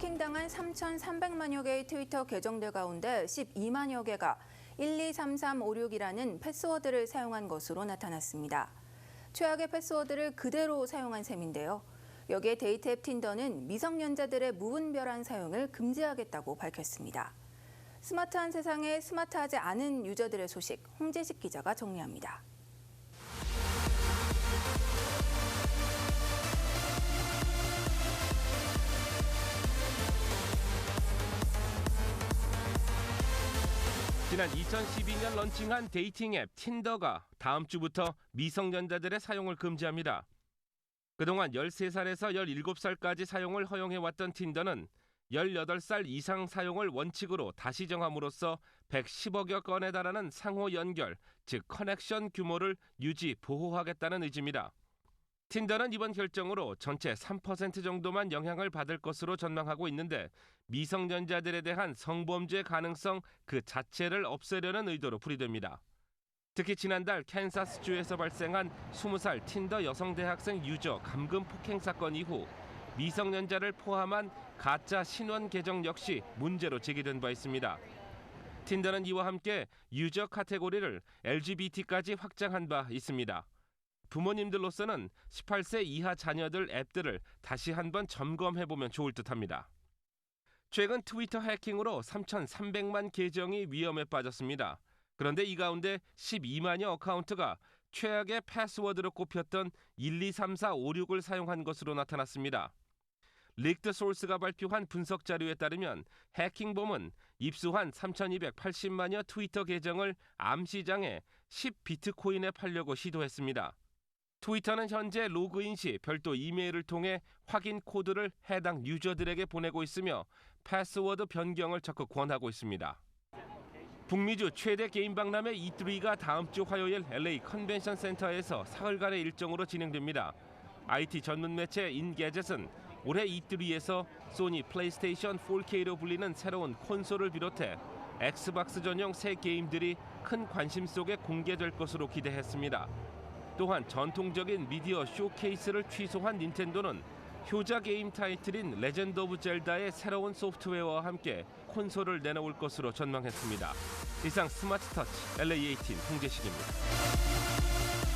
해킹당한 3,300만여 개의 트위터 계정들 가운데 12만여 개가 123356이라는 패스워드를 사용한 것으로 나타났습니다. 최악의 패스워드를 그대로 사용한 셈인데요. 여기에 데이트 앱 틴더는 미성년자들의 무분별한 사용을 금지하겠다고 밝혔습니다. 스마트한 세상에 스마트하지 않은 유저들의 소식 홍재식 기자가 정리합니다. 지난 2012년 런칭한 데이팅 앱 틴더가 다음 주부터 미성년자들의 사용을 금지합니다. 그동안 13살에서 17살까지 사용을 허용해왔던 틴더는 18살 이상 사용을 원칙으로 다시 정함으로써 110억여 건에 달하는 상호 연결, 즉 커넥션 규모를 유지, 보호하겠다는 의지입니다. 틴더는 이번 결정으로 전체 3% 정도만 영향을 받을 것으로 전망하고 있는데 미성년자들에 대한 성범죄 가능성 그 자체를 없애려는 의도로 풀이됩니다. 특히 지난달 캔사스주에서 발생한 20살 틴더 여성 대학생 유저 감금 폭행 사건 이후 미성년자를 포함한 가짜 신원 계정 역시 문제로 제기된 바 있습니다. 틴더는 이와 함께 유저 카테고리를 LGBT까지 확장한 바 있습니다. 부모님들로서는 18세 이하 자녀들 앱들을 다시 한번 점검해 보면 좋을 듯합니다. 최근 트위터 해킹으로 3,300만 계정이 위험에 빠졌습니다. 그런데 이 가운데 12만여 어카운트가 최악의 패스워드로 꼽혔던 123456을 사용한 것으로 나타났습니다. 릭드 소스가 발표한 분석 자료에 따르면 해킹범은 입수한 3,280만여 트위터 계정을 암시장에 10비트코인에 팔려고 시도했습니다. 트위터는 현재 로그인 시 별도 이메일을 통해 확인 코드를 해당 유저들에게 보내고 있으며 패스워드 변경을 적극 권하고 있습니다. 북미주 최대 게임 박람회 E3가 다음 주 화요일 LA 컨벤션 센터에서 사흘간의 일정으로 진행됩니다. IT 전문 매체 인게젯은 올해 E3에서 소니 플레이스테이션 4K로 불리는 새로운 콘솔을 비롯해 엑스박스 전용 새 게임들이 큰 관심 속에 공개될 것으로 기대했습니다. 또한 전통적인 미디어 쇼케이스를 취소한 닌텐도는 효자 게임 타이틀인 레전드 오브 젤다의 새로운 소프트웨어와 함께 콘솔을 내놓을 것으로 전망했습니다. 이상 스마트 터치 LA18 홍재식입니다.